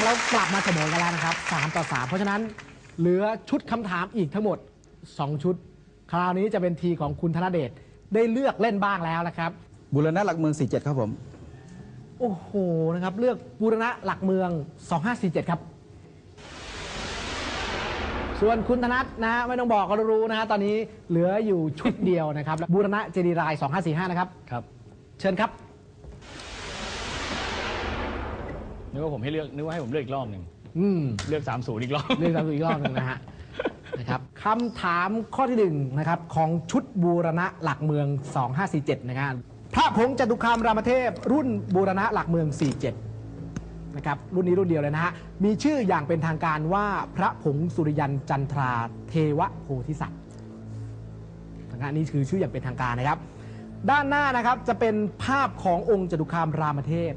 อนนี้ทุกอย่างเรากลับมาเสมอกันแล้วนะครับ3ต่อ3เพราะฉะนั้นเหลือชุดคำถามอีกทั้งหมด 2 ชุด คราวนี้จะเป็นทีของคุณธนเดชได้เลือกเล่นบ้างแล้วนะครับ บุรณะหลักเมือง 47 ครับผม โอ้โหนะครับ เลือกบูรณะหลักเมือง 2547 ครับ ส่วนคุณธนัทนะฮะไม่ต้องบอกก็รู้นะฮะตอนนี้เหลืออยู่ชุดเดียวนะครับบูรณะเจดีย์ราย 2545 นะครับ ครับ เชิญครับ นึกว่าผมให้เลือกนึกว่าให้ผมเลือกอีกรอบหนึ่งอืมเลือก 30 อีกรอบ เรียกซ้ำอีกรอบหนึ่งนะฮะ นะครับคำถามข้อที่หนึ่งนะครับ ของชุดบูรณะหลักเมือง 2547 นะครับพระผงจตุคามรามเทพ รุ่นบูรณะหลักเมือง 47 นะครับ รุ่นนี้รุ่นเดียวเลยนะฮะ มีชื่ออย่างเป็นทางการว่าพระผงสุริยันจันทราเทวโพธิสัตว์ นะฮะนี่คือชื่ออย่างเป็นทางการนะครับ ด้านหน้านะครับจะเป็นภาพขององค์จตุคามรามเทพ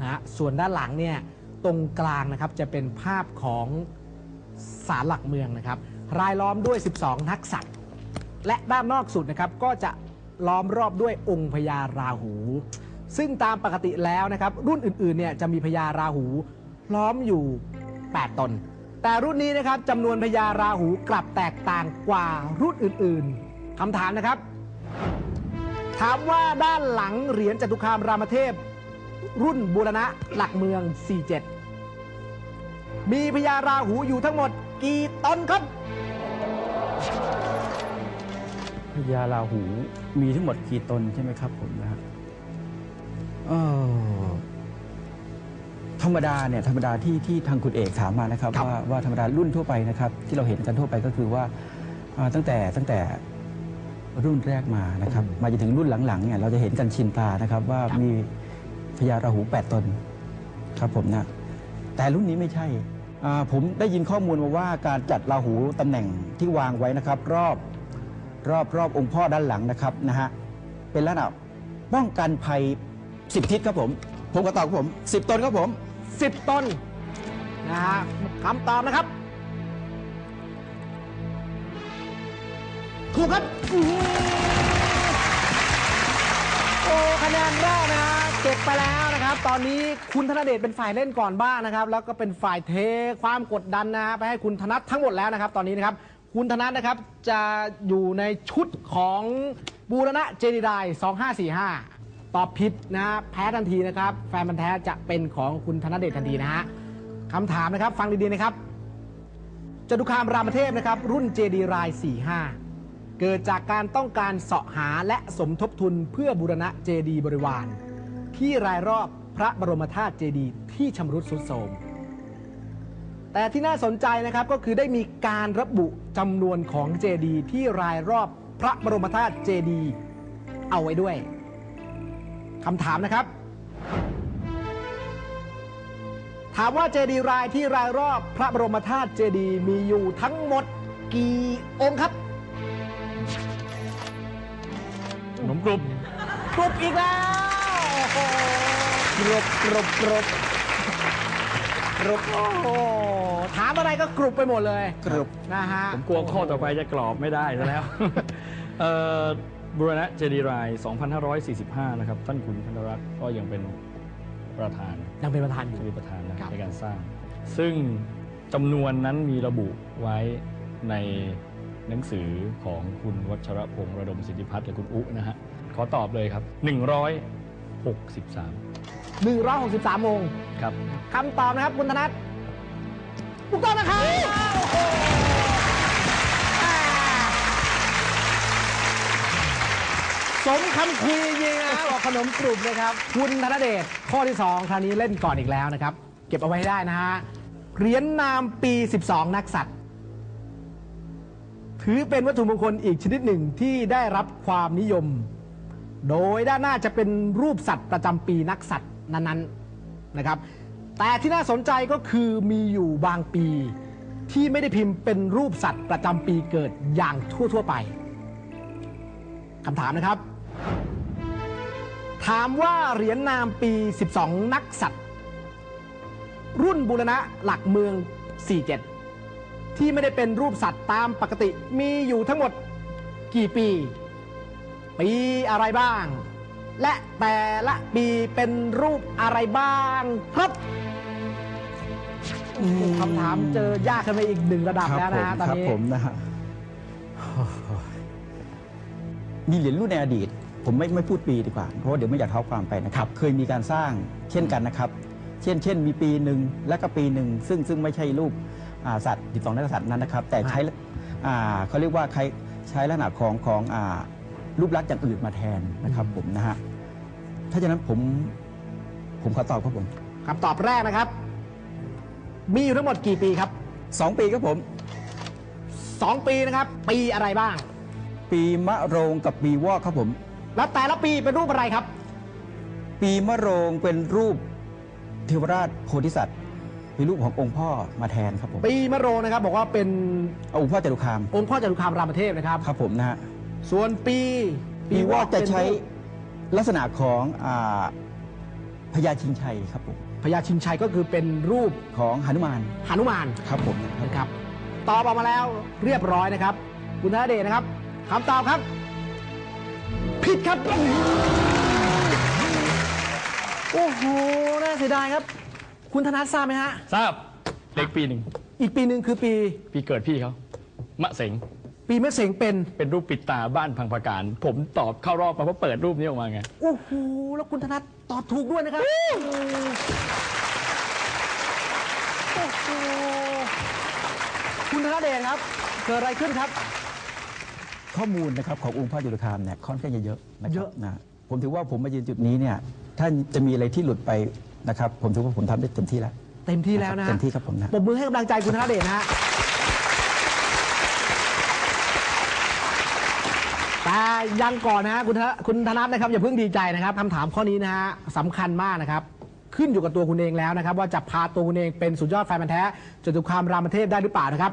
นะฮะส่วนด้านหลังเนี่ยตรงกลางนะครับจะเป็นภาพของศาลหลักเมืองนะครับ รายล้อมด้วย 12 นักสัตว์และด้านนอกสุดนะครับก็จะล้อมรอบด้วยองค์พญาราหู ซึ่งตามปกติแล้วนะครับ รุ่นอื่นๆเนี่ยจะมีพญาราหูล้อมอยู่ 8 ตน แต่รุ่นนี้นะครับจำนวนพญาราหูกลับแตกต่างกว่ารุ่นอื่นๆคำถามนะครับ ถามว่าด้านหลังเหรียญจตุคามรามเทพ รุ่นบูรณะหลักเมือง 47 มีพญาราหูอยู่ทั้งหมดกี่ตนครับพญาราหูมีทั้งหมดกี่ตนใช่ไหมครับผมนะฮะเอ่อธรรมดาเนี่ยธรรมดาที่ที่ทางคุณเอกถามมานะครับครับว่าว่าธรรมดารุ่นทั่วไปนะครับ ที่เราเห็นกันทั่วไปก็คือว่าอ่าตั้งแต่ตั้งแต่รุ่นแรกมานะครับ มาจนถึงรุ่นหลังๆเนี่ยเราจะเห็นกันชินตานะครับว่ามี พญาราหู 8 ตนครับผมนะแต่รุ่นนี้ไม่ใช่ผมได้ยินข้อมูลมาว่าการจัดราหูตำแหน่งที่วางไว้นะครับ รอบรอบรอบองค์พ่อด้านหลังนะครับนะฮะเป็นระดับป้องกันภัย 10 ทิศครับผม ผมก็ตอบครับผม 10 ตนครับผม 10 ตนนะฮะคำตอบนะครับถูกครับ โอ้คะแนนแรกนะฮะ เก็บไปแล้วนะครับ ตอนนี้คุณธนเดชเป็นฝ่ายเล่นก่อนบ้างนะครับ แล้วก็เป็นฝ่ายเทความกดดันนะฮะไปให้คุณธนัททั้งหมดแล้วนะครับ ตอนนี้นะครับ คุณธนัทนะครับจะอยู่ในชุดของบูรณะเจดีได2545 ตอบผิดนะฮะแพ้ทันทีนะครับ แฟนมันธุ์แท้จะเป็นของคุณธนเดชทันทีนะฮะคำถามนะครับ ฟังดีๆนะครับจตุคามรามเทพนะครับ รุ่นเจดีราย 45 เกิดจากการต้องการเสาะหาและสมทบทุนเพื่อบูรณะเจดีบริวาร ที่รายรอบพระบรมธาตุเจดีย์ที่ชำรุดทรุดโทรม แต่ที่น่าสนใจนะครับก็คือได้มีการระบุจำนวนของเจดีย์ที่รายรอบพระบรมธาตุเจดีย์เอาไว้ด้วยคำถามนะครับ ถามว่าเจดีย์รายที่รายรอบพระบรมธาตุเจดีย์มีอยู่ทั้งหมดกี่องค์ครับขนมกรุบกรุบอีกแล้วโอ้โห กรุบกรุบกรุบกรุบโอ้โหถามอะไรก็กรุบไปหมดเลยกรุบ นะฮะผมกลัวข้อต่อไปจะกรอบไม่ได้ซะแล้ว เอ่อบุรณะเจดีย์ราย 2545 นะครับ ท่านขุนธนรัตน์ก็ยังเป็นประธานยังเป็นประธานอยู่จะเป็นประธานนะครับ ในการสร้าง ซึ่งจำนวนนั้นมีระบุไว้ในหนังสือของคุณวัชรพงษ์ระดมสิทธิพัฒน์และคุณอุนะฮะ ขอตอบเลยครับ 163 163องค์ครับ คำตอบนะครับคุณธนัทถูกต้องนะครับโอ้โหอ่าสมคำคุยจริงๆนะบอกขนมกรุบนะครับ คุณธนเดชข้อที่ 2 คราวนี้เล่นก่อนอีกแล้วนะครับ เก็บเอาไว้ให้ได้นะฮะเหรียญนามปี 12 นักสัตว์ ถือเป็นวัตถุมงคลอีกชนิดหนึ่งที่ได้รับความนิยม โดยด้านหน้าจะเป็นรูปสัตว์ประจำปีนักสัตว์นั้นๆนะครับ แต่ที่น่าสนใจก็คือมีอยู่บางปีที่ไม่ได้พิมพ์เป็นรูปสัตว์ประจำปีเกิดอย่างทั่วๆไปคำถามนะครับ ถามว่าเหรียญนามปี 12 นักสัตว์ รุ่นบูรณะหลักเมือง 47 ที่ไม่ได้เป็นรูปสัตว์ตามปกติมีอยู่ทั้งหมดกี่ปี ปีอะไรบ้าง และแต่ละปีเป็นรูปอะไรบ้างครับโอ้โหคำถามเจอยากขึ้นไปอีกหนึ่งระดับแล้วนะฮะตอนครับนี้ผมนะฮะมีเหรียญรุ่นในอดีต ผมไม่ไม่พูดปีดีกว่า เพราะว่าเดี๋ยวไม่อยากเท้าความไปนะครับ เคยมีการสร้างเช่นกันนะครับ เช่น เช่น มีปีหนึ่งและก็ปีหนึ่งซึ่งซึ่งไม่ใช่รูปอ่าสัตว์12นักษัตริย์นั้นนะครับ แต่ใช้อ่าเขาเรียกว่าใช้ใช้ลักษณะของของอ่า รูปลักษณ์อย่างอื่นมาแทนนะครับผมนะฮะถ้าฉะนั้นผมผมขอตอบครับผมคำตอบแรกนะครับ มีอยู่ทั้งหมดกี่ปีครับ สองปีครับผม 2 ปีนะครับ ปีอะไรบ้าง ปีมะโรงกับปีวอกครับผม แล้วแต่ละปีเป็นรูปอะไรครับ ปีมะโรงเป็นรูปเทวราชโพธิสัตว์เป็นรูปขององค์พ่อมาแทนครับผมปีมะโรงนะครับ บอกว่าเป็นเอาองค์พ่อจตุคามองค์พ่อจตุคามรามเทพนะครับครับผมนะฮะ ส่วนปีปีวอกจะใช้เป็นรูปลักษณะของอาพญาชิงชัยครับผมพญาชิงชัยก็คือเป็นรูปของหนุมานหนุมานครับผมนะครับนะครับตอบออกมาแล้วเรียบร้อยนะครับ คุณธนเดชนะครับคำตอบครับ ผิดครับโอ้โหน่าเสียดายครับ คุณธนัททราบไหมฮะ ทราบเล็กปีหนึ่งอีกปีหนึ่งคือปี ปีเกิดพี่เขามะเสง ปีมะเสงเป็นเป็นรูปปิดตาบ้านพังประการ ผมตอบเข้ารอบมาเพราะเปิดรูปนี้ออกมาไง โอ้โหแล้วคุณธนัทตอบถูกด้วยนะครับโอ้โหคุณธนเดชครับ เกิดอะไรขึ้นครับ ข้อมูลนะครับขององค์พ่อจตุคามเนี่ยค่อนข้างจะเยอะนะคเยรับอะ นะผมถือว่าผมมายืนจุดนี้เนี่ยถ้าจะมีอะไรที่หลุดไปนะครับ ผมถือว่าผมทำได้เต็มที่แล้วเต็มที่แล้วนะฮะเต็มที่ครับผมนะ ปรบมือให้กำลังใจคุณธนเดชนะฮะ แต่ ยังก่อนนะฮะคุณธนคุณธนัทนะครับอย่าเพิ่งดีใจนะครับคำถามข้อนี้นะฮะสำคัญมากนะครับ ขึ้นอยู่กับตัวคุณเองแล้วนะครับ ว่าจะพาตัวคุณเองเป็นสุดยอดแฟนพันธ์แท้จตุคามรามเทพได้หรือเปล่านะครับ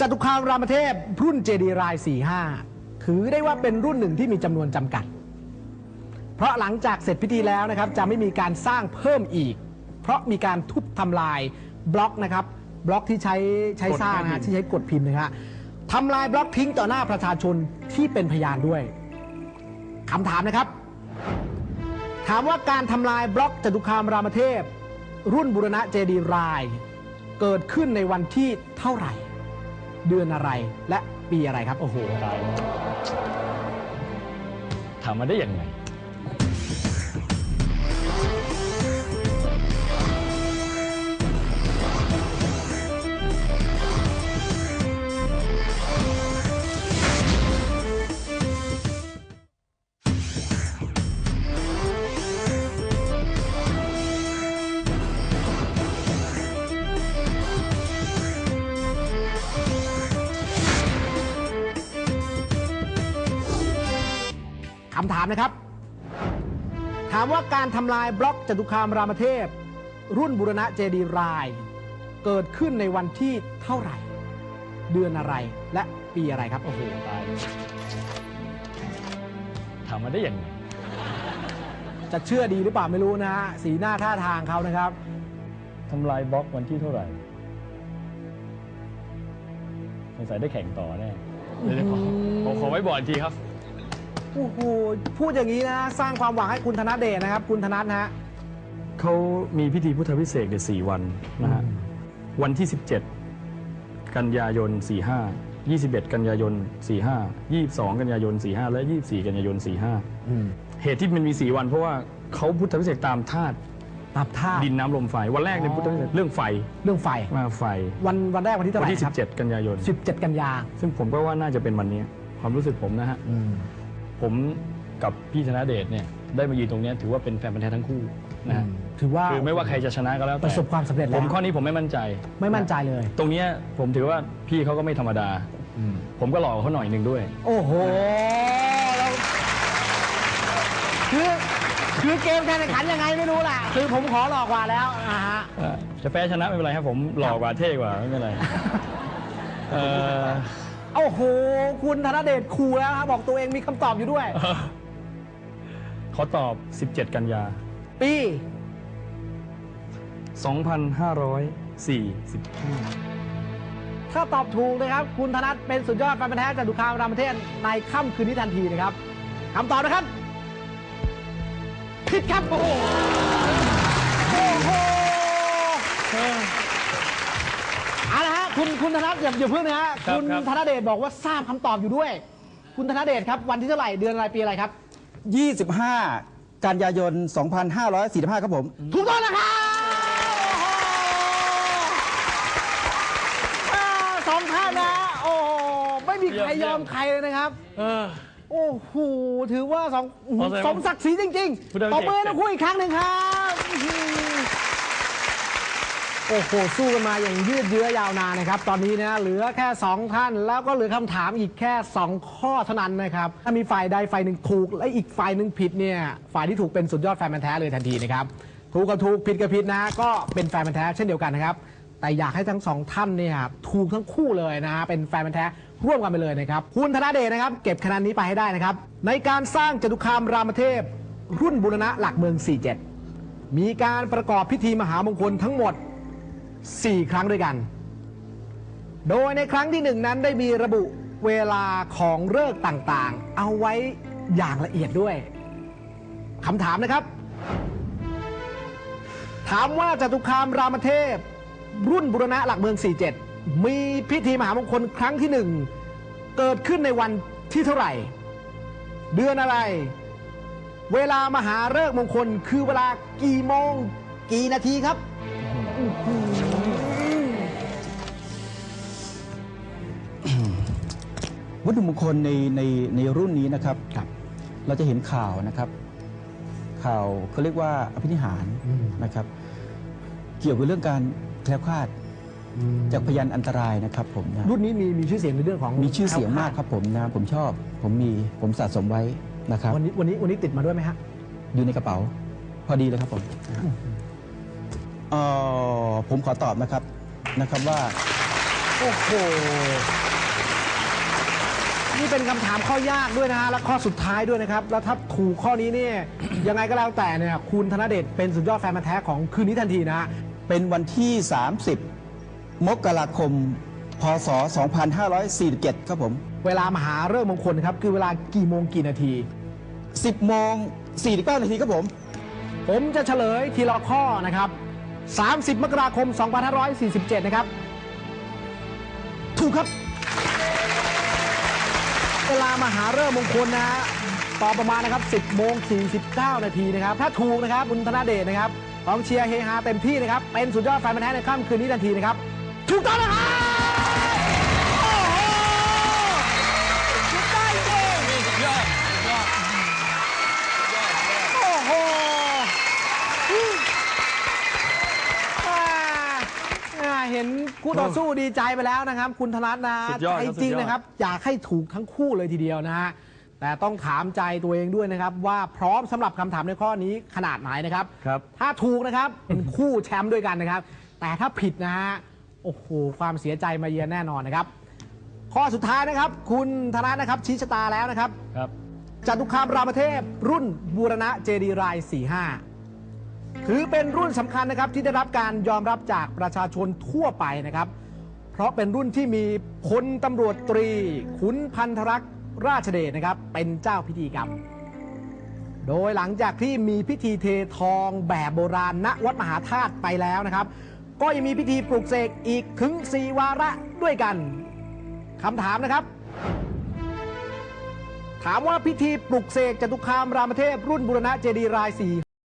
จตุคามรามเทพรุ่นเจดีราย 45 ถือได้ว่าเป็นรุ่นหนึ่งที่มีจำนวนจำกัด เพราะหลังจากเสร็จพิธีแล้วนะครับจะไม่มีการสร้างเพิ่มอีก เพราะมีการทุบทำลายบล็อกนะครับ บล็อกที่ใช้ใช้สร้างนะฮะที่ใช้กดพิมพ์นะฮะทำลายบล็อกทิ้งต่อหน้าประชาชนที่เป็นพยานด้วย คำถามนะครับ ถามว่าการทำลายบล็อกจตุคามรามเทพ รุ่นบุรณะเจดีย์ราย เกิดขึ้นในวันที่เท่าไหร่ เดือนอะไรและปีอะไรครับ โอ้โห ตายแล้วถามมาได้ยังไง คำถามนะครับ ถามว่าการทำลายบล็อกจตุคามรามเทพ รุ่นบุรณะเจดีย์ราย เกิดขึ้นในวันที่เท่าไหร่ เดือนอะไรและปีอะไรครับ โอ้โหตายแล้วถามมาได้ยังไงจะเชื่อดีหรือเปล่าไม่รู้นะฮะสีหน้าท่าทางเขานะครับทำลายบล็อกวันที่เท่าไหร่สงสัยได้แข่งต่อแน่เดี๋ยวๆขอขอขอไว้บอร์ดทีครับ โอ้โหพูดอย่างนี้นะ สร้างความหวังให้คุณธนเดชนะครับ คุณธนัทนะฮะ เขามีพิธีพุทธวิเศษเนี่ยสี่วันนะฮะ วันที่ 17 กันยายน 45 21 กันยายน 45 22 กันยายน 45 และ 24 กันยายน45 เหตุที่มันมี 4 วันเพราะว่าเขาพุทธวิเศษตามธาตุตับท่าดินน้ำลมไฟ วันแรกในยพุทธวิเศษเรื่องไฟเรื่องไฟ มาไฟ วันวันแรกวันที่เท่าวัไหนร่ที่ ครับ17 กันยายน 17 กันยา ซึ่งผมก็ว่าน่าจะเป็นวันนี้ความรู้สึกผมนะฮะ ผมกับพี่ธนเดชเนี่ยได้มายืนตรงเนี้ยถือว่าเป็นแฟนพันธ์แท้ทั้งคู่นะฮะถือว่าคือไม่ว่าใครจะชนะก็แล้วปแต่ระสบความสำเร็จผแล้วมข้อนี้ผมไม่มั่นใจ ไม่มั่นใจเลย ตรงเนี้ยผมถือว่าพี่เขาก็ไม่ธรรมดา ผมก็หลอกเขาหน่อยหนึ่งด้วย โอ้โหแล้วคือคือเกมการแข่งขันยังไงไม่รู้ล่ะ คือผมขอหลอกกว่าแล้วนะฮะเอ่อจะแพ้ชนะไม่เป็นไรครับผมหล่อกว่าเท่กว่าไม่เป็นไรเอ่อ โอ้โห คุณธนเดชคูแล้วครับบอกตัวเองมีคำตอบอยู่ด้วยขอตอบ 17 กันยา ปี 2545 ถ้าตอบถูกนะครับ คุณธนัทเป็นสุดยอดแฟนพันธ์แท้จากดุคามรามเทศในค่ำคืนนี้ทันทีนะครับคำตอบนะครับผิดครับ โอ้โหโอ้โหเอาละฮะ คุณคุณธนัทอย่าอย่าเพิ่งนะฮะครับคุณครับ ธนเดชบอกว่าทราบคำตอบอยู่ด้วย คุณธนเดชครับ วันที่เท่าไหร่เดือนอะไรปีอะไรครับ 25 กันยายน 2545 ครับผม ถูกต้องนะครับโอ้โหอ่าสองท่านนะโอ้โหไม่มีใครยอมใครเลยนะครับ เออ โอ้โห ถือว่าสองขอแสดงว่าสมศักดิ์ศรีจริงผู้ได้ๆเกีตยรติบมือให้ทั้งคู่อีกครั้งหนึ่งครับอื้อหือ โอ้โหสู้กันมาอย่างยืดเยื้อยาวนานนะครับ ตอนนี้นะเหลือแค่ 2 ท่าน แล้วก็เหลือคำถามอีกแค่ 2 ข้อเท่านั้นนะครับ ถ้ามีฝ่ายใดฝ่ายหนึ่งถูกและอีกฝ่ายหนึ่งผิดเนี่ยฝ่ายที่ถูกเป็นสุดยอดแฟนมันธ์แท้เลยทันทีนะครับถูกกับถูกผิดกับผิดนะ ก็เป็นแฟนมันธ์แท้เช่นเดียวกันนะครับ แต่อยากให้ทั้งสองท่านเนี่ยถูกทั้งคู่เลยนะฮะเป็นแฟนมันธ์แท้ร่วมกันไปเลยนะครับคุณธนาเดชนะครับ เก็บคะแนนนี้ไปให้ได้นะครับ ในการสร้างจตุคามรามเทพ รุ่นบุรณะหลักเมือง 47 มีการประกอบพิธีมหามงคลทั้งหมด 4 ครั้งด้วยกัน โดยในครั้งที่หนึ่งนั้นได้มีระบุเวลาของเลิกต่างๆ เอาไว้อย่างละเอียดด้วยคำถามนะครับ ถามว่าจตุคามรามเทพ รุ่นบุรณะหลักเมือง 47 มีพิธีมหามงคลครั้งที่หนึ่งเกิดขึ้นในวันที่เท่าไหร่ เดือนอะไร เวลามหาฤกษ์มงคลคือเวลากี่โมง กี่นาทีครับ วัตถุมงคลในในในรุ่นนี้นะครับครับ เราจะเห็นข่าวนะครับ ข่าวเขาเรียกว่าอภินิหารอืมนะครับ เกี่ยวกับเรื่องการแคล้วคลาดจากพยานอันตรายนะครับผมนะรุ่นนี้มีมีชื่อเสียงในเรื่องของมีชื่อเสียงมากครับผมนะผมชอบ ผมมีผมสะสมไว้นะครับ วันนี้วันนี้วันนี้ติดมาด้วยไหมฮะอยู่ในกระเป๋า พอดีเลยครับผม เอ่อผมขอตอบนะครับนะครับว่า โอ้โห นี่เป็นคำถามข้อยากด้วยนะฮะ และข้อสุดท้ายด้วยนะครับ แล้วถ้าถูกข้อนี้เนี่ย ยังไงก็แล้วแต่เนี่ย คุณธนเดชเป็นสุดยอดแฟนมันธุ์แท้ของคืนนี้ทันทีนะฮะ เป็นวันที่ 30 มกราคม พศ 2547 ครับผม เวลามหาเริ่มมงคลนะครับ คือเวลากี่โมงกี่นาที 10โมง49นาทีครับผม ผมจะเฉลยทีละข้อนะครับ 30 มกราคม 2547 นะครับ ถูกครับ เวลามหาเริ่มมงคลนะฮะต่อประมาณนะครับ 10โมง49 นาทีนะครับ ถ้าถูกนะครับคุณธนาเดชนะครับกองเชียร์เฮฮาเต็มที่นะครับ เป็นสุดยอดแฟนมันธุ์แท้ในค่ำคืนนี้ทันทีนะครับ ถูกต้องนะครับ คู่ต่อสู้ดีใจไปแล้วนะครับ คุณธนัทนะสุดยอดใจครับจริงสุดยอด นะครับ อยากให้ถูกทั้งคู่เลยทีเดียวนะฮะแต่ต้องถามใจตัวเองด้วยนะครับ ว่าพร้อมสำหรับคำถามในข้อนี้ขนาดไหนนะครับ ครับ ถ้าถูกนะครับ เป็นคู่แชมป์ด้วยกันนะครับ แต่ถ้าผิดนะฮะโอ้โหความเสียใจมาเยือนแน่นอนนะครับ ข้อสุดท้ายนะครับ คุณธนัทนะครับชี้ชะตาแล้วนะครับ ครับ จตุคามรามเทพรุ่นบูรณะเจดีย์ราย 45 ถือเป็นรุ่นสำคัญนะครับที่ได้รับการยอมรับจากประชาชนทั่วไปนะครับ เพราะเป็นรุ่นที่มีพลตำรวจตรี ขุนพันธรักษ์ราชเดชนะครับ เป็นเจ้าพิธีกรรม โดยหลังจากที่มีพิธีเททองแบบโบราณณวัดมหาธาตุไปแล้วนะครับ ก็ยังมีพิธีปลุกเสกอีกถึง 4 วาระด้วยกันคำถามนะครับถามว่าพิธีปลุกเสกจตุคามรามเทพรุ่นบุรณะเจดีย์รายสี่